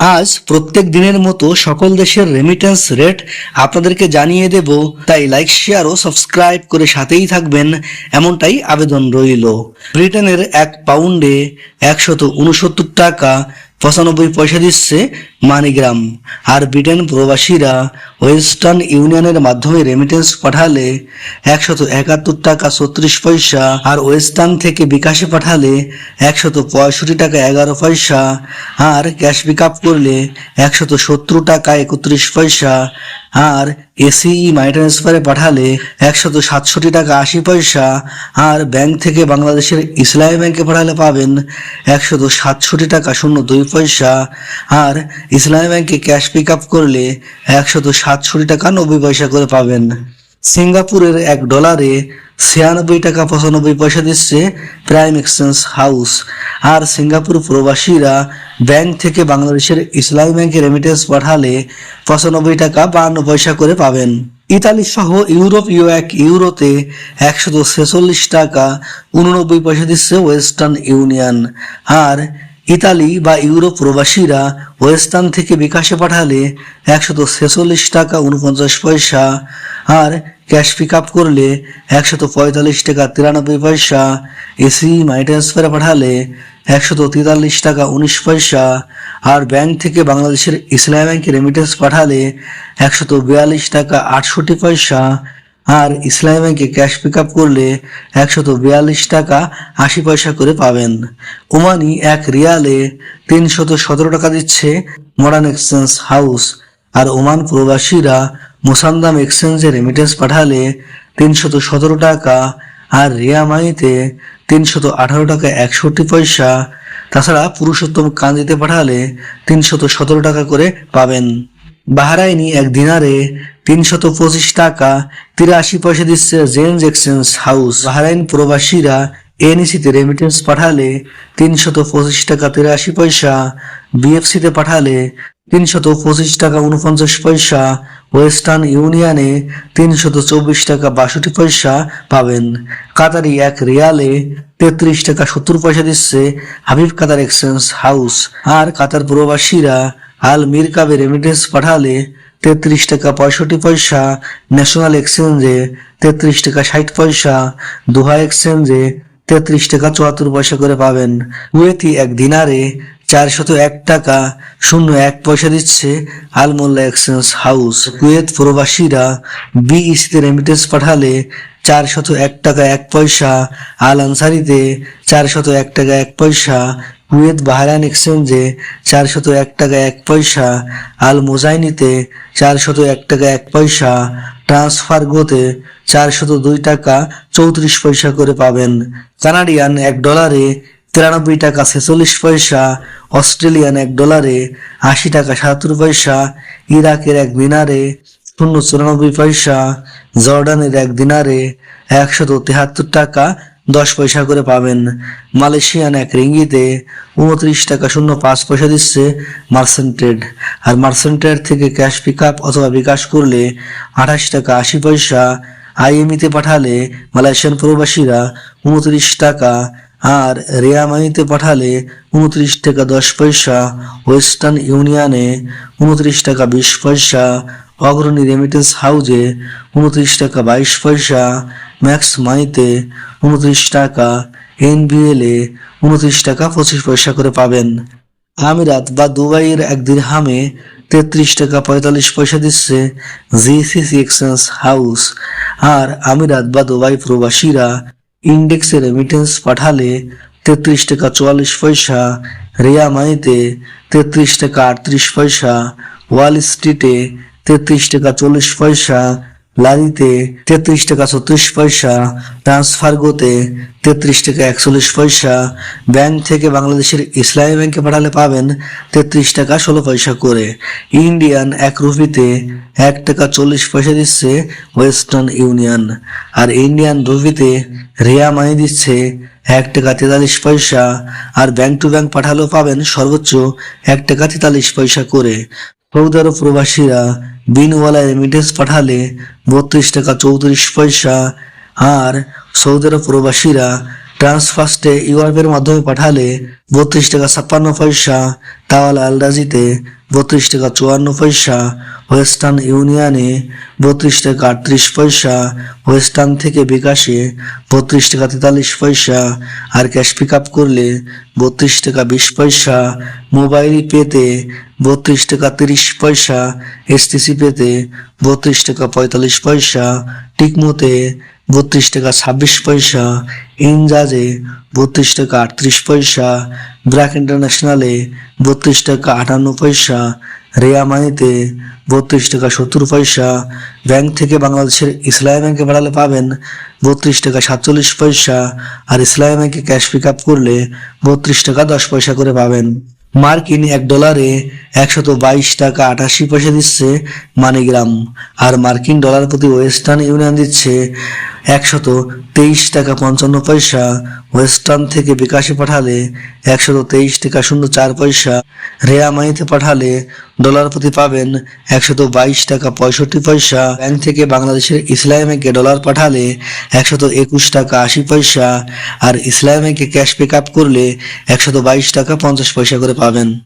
আজ প্রত্যেক দিনের মতো সকল দেশের রেমিটেন্স রেট আপনাদেরকে জানিয়ে দেব। তাই লাইক শেয়ার ও সাবস্ক্রাইব করে সাথেই থাকবেন। এমনটাই আবেদন রইল। ব্রিটেনের এক পাউন্ডে একশত উনসত্তর টাকা পঁচানব্বই পয়সা দিচ্ছে মানিগ্রাম। আর ব্রিটেন প্রবাসীরা ওয়েস্টার্ন ইউনিয়নের মাধ্যমে রেমিটেন্স পাঠালে একশত একাত্তর টাকা ছত্রিশ পয়সা আর ওয়েস্টার্ন থেকে বিকাশে পাঠালে একশত পঁয়ষট্টি টাকা এগারো পয়সা আর ক্যাশ পিক আপ করলে একশত সত্তর টাকা একত্রিশ পয়সা আর এসিই মাই ট্রান্সফারে পাঠালে একশত সাতষট্টি টাকা আশি পয়সা আর ব্যাংক থেকে বাংলাদেশের ইসলামী ব্যাংকে পাঠালে পাবেন একশত সাতষট্টি টাকা শূন্য দুই পয়সা আর ইসলামী ব্যাংকে ক্যাশ পিক আপ করলে একশত সাতষট্টি টাকা নব্বই পয়সা করে পাবেন। সিঙ্গাপুরের এক ডলারে ছিয়ানব্বই টাকা পঁচানব্বই পয়সা দিচ্ছে প্রাইম এক্সচেঞ্জ হাউস। আর সিঙ্গাপুর প্রবাসীরা ব্যাংক থেকে বাংলাদেশের ইসলামী ব্যাংকে রেমিটেন্স পাঠালে পঁচানব্বই টাকা বাহান্ন পয়সা করে পাবেন। ইতালি সহ ইউরোপীয় এক ইউরোতে একশত ছেচল্লিশ টাকা উননব্বই পয়সা দিচ্ছে ওয়েস্টার্ন ইউনিয়ন। আর ইতালি বা ইউরোপ প্রবাসীরা ওয়েস্টার্ন থেকে বিকাশে পাঠালে একশত ছেচল্লিশ টাকা উনপঞ্চাশ পয়সা আর ক্যাশ পিক আপ করলে একশত পঁয়তাল্লিশ টাকা তিরানব্বই পয়সা এসি মাই ট্রান্সফারে পাঠালে একশত তেতাল্লিশ টাকা উনিশ পয়সা আর ব্যাংক থেকে বাংলাদেশের ইসলাম ব্যাংকে রেমিটেন্স পাঠালে একশত বিয়াল্লিশ টাকা আটষট্টি পয়সা আর ইসলামী ব্যাংকে ক্যাশ পিক আপ করলে একশত বিয়াল্লিশ টাকা আশি পয়সা করে পাবেন। ওমানি এক রিয়ালে তিনশত সতেরো টাকা দিচ্ছে মডার্ন এক্সচেঞ্জ হাউস। আর ওমান প্রবাসীরা মোসান্দাম এক্সচেঞ্জে রেমিটেন্স পাঠালে তিনশত সতেরো টাকা আর রিয়ামাইতে তিনশত আঠারো টাকা একষট্টি পয়সা। তাছাড়া পুরুষোত্তম কান্দিতে পাঠালে তিনশত সতেরো টাকা করে পাবেন। বাহারাইনি এক দিনারে তিনশত পঁচিশ টাকা তিরাশি পয়সা দিচ্ছে জেন্স এক্সচেঞ্জ হাউস। বাহারাইন প্রবাসীরা এনইসিতে রেমিটেন্স পাঠালে তিনশত পঁচিশ টাকা তিরাশি পয়সা, বিএফসিতে পাঠালে তিনশত পঁচিশ টাকা উনপঞ্চাশ পয়সা, ওয়েস্টার্ন ইউনিয়নে তিনশত চব্বিশ টাকা বাষট্টি পয়সা পাবেন। কাতারি এক রিয়ালে তেত্রিশ টাকা সত্তর পয়সা দিচ্ছে হাবিব কাতার এক্সচেঞ্জ হাউস। আর কাতার প্রবাসীরা আল মিরকাবে রেমিটেন্স পাঠালে তেত্রিশ টাকা পঁয়ষট্টি পয়সা ন্যাশনাল এক্সচেঞ্জে তেত্রিশ টাকা ষাট পয়সা, দোহা এক্সচেঞ্জে তেত্রিশ টাকা চুয়াত্তর পয়সা করে পাবেন। কুয়েতি এক দিনারে চারশত এক টাকা শূন্য এক পয়সা দিচ্ছে আলমোল্লা এক্সচেঞ্জ হাউস কুয়েত প্রবাসীরা বিইসিতে রেমিটেন্স পাঠালে চারশত এক টাকা এক পয়সা, আল আনসারিতে চারশত এক টাকা এক পয়সা কুয়েত বাহরাইন এক্সচেঞ্জে চারশত এক টাকা এক পয়সা আল মোজাইনিতে চারশত এক টাকা এক পয়সা, ট্রান্সফার গোতে চারশত দুই টাকা চৌত্রিশ পয়সা করে পাবেন। কানাডিয়ান এক ডলারে তিরানব্বই টাকা ছেচল্লিশ পয়সা, অস্ট্রেলিয়ান এক ডলারে আশি টাকা সাতাত্তর পয়সা, ইরাকের এক দিনারে শূন্য চুরানব্বই পয়সা, জর্ডানের এক দিনারে একশত তেহাত্তর টাকা দশ পয়সা করে পাবেন। মালয়েশিয়ান এক রিঙ্গিতে উনত্রিশ টাকা শূন্য পাঁচ পয়সা দিচ্ছে মার্সেন্টেড আর মার্সেন্টেড থেকে ক্যাশ পিক আপ অথবা বিকাশ করলে আঠাশ টাকা আশি পয়সা আইএমইতে পাঠালে মালয়েশিয়ান প্রবাসীরা উনত্রিশ টাকা আর রেয়ামানিতে পাঠালে উনত্রিশ টাকা দশ পয়সা, ওয়েস্টার্ন ইউনিয়নে উনত্রিশ টাকা বিশ পয়সা, অগ্রণী রেমিটেন্স হাউজে উনত্রিশ টাকা বাইশ পয়সা ম্যাক্স মাইতে উনত্রিশ টাকা এনবিএল এ উনত্রিশ টাকা পঁচিশ পয়সা করে পাবেন। আমিরাত বা দুবাইয়ের এক দিরহামে তেত্রিশ টাকা পঁয়তাল্লিশ পয়সা দিচ্ছে জিসিসি এক্সচেঞ্জ হাউস আর আমিরাত বা দুবাই প্রবাসীরা ইন্ডেক্সে রেমিটেন্স পাঠালে তেত্রিশ টাকা চুয়াল্লিশ পয়সা, রিয়া মাইতে তেত্রিশ টাকা আটত্রিশ পয়সা ওয়াল স্ট্রিটে তেত্রিশ টাকা চল্লিশ পয়সা লারিতে তেত্রিশ টাকা ছত্রিশ পয়সা, ট্রান্সফার গোতে তেত্রিশ টাকা একচল্লিশ পয়সা। ব্যাংক থেকে বাংলাদেশের ইসলামী ব্যাংকে পাঠালে পাবেন তেত্রিশ টাকা ষোলো পয়সা করে। ইন্ডিয়ান এক রুপিতে এক টাকা চল্লিশ পয়সা দিচ্ছে ওয়েস্টার্ন ইউনিয়ন। আর ইন্ডিয়ান রুপিতে রিয়া মানি দিচ্ছে এক টাকা তেতাল্লিশ পয়সা। আর ব্যাংক টু ব্যাংক পাঠালেও পাবেন সর্বোচ্চ এক টাকা তেতাল্লিশ পয়সা করে। সৌদি আরব প্রবাসীরা বিনওয়ালা রেমিটেন্স পাঠালে বত্রিশ টাকা চৌত্রিশ পয়সা। আর সৌদি আরব প্রবাসীরা ট্রান্সফার্স্টে ইউরোপের মাধ্যমে পাঠালে বত্রিশ টাকা ছাপ্পান্ন পয়সা। তাওয়াল আলরাজিতে বত্রিশ টাকা চুয়ান্ন পয়সা, ওয়েস্টার্ন ইউনিয়নে বত্রিশ টাকা আটত্রিশ পয়সা, ওয়েস্টার্ন থেকে বিকাশে বত্রিশ টাকা তেতাল্লিশ পয়সা আর ক্যাশ পিক আপ করলে বত্রিশ টাকা বিশ পয়সা, মোবাইল পেতে বত্রিশ টাকা তিরিশ পয়সা, এসটিসি পেতে বত্রিশ টাকা পঁয়তাল্লিশ পয়সা টিকমোতে বত্রিশ টাকা ছাব্বিশ পয়সা, ইনজাজে বত্রিশ টাকা আটত্রিশ পয়সা, ব্র্যাক ইন্টারন্যাশনালে বত্রিশ টাকা আটান্ন পয়সা, রেয়া মানিতে বত্রিশ টাকা সত্তর পয়সা, ব্যাংক থেকে বাংলাদেশের ইসলামী ব্যাংকে পাঠালে পাবেন বত্রিশ টাকা সাতচল্লিশ পয়সা, আর ইসলামী ব্যাংকে ক্যাশ পিক আপ করলে বত্রিশ টাকা দশ পয়সা করে পাবেন। মার্কিন এক ডলারে একশত বাইশ টাকা আটাশি পয়সা দিচ্ছে মানিগ্রাম, আর মার্কিন ডলার প্রতি ওয়েস্টার্ন ইউনিয়ন দিচ্ছে একশত তেইশ টাকা পঞ্চান্ন পয়সা। ওয়েস্টার্ন থেকে বিকাশে পাঠালে একশত তেইশ টাকা শূন্য চার পয়সা। রেয়া মাইতে পাঠালে ডলার প্রতি পাবেন একশত বাইশ টাকা পঁয়ষট্টি পয়সা। ব্যাংক থেকে বাংলাদেশের ইসলামী ব্যাংকে ডলার পাঠালে একশত একুশ টাকা আশি পয়সা আর ইসলামী ব্যাংকে ক্যাশ পিক আপ করলে একশত বাইশ টাকা পঞ্চাশ পয়সা করে পাবেন।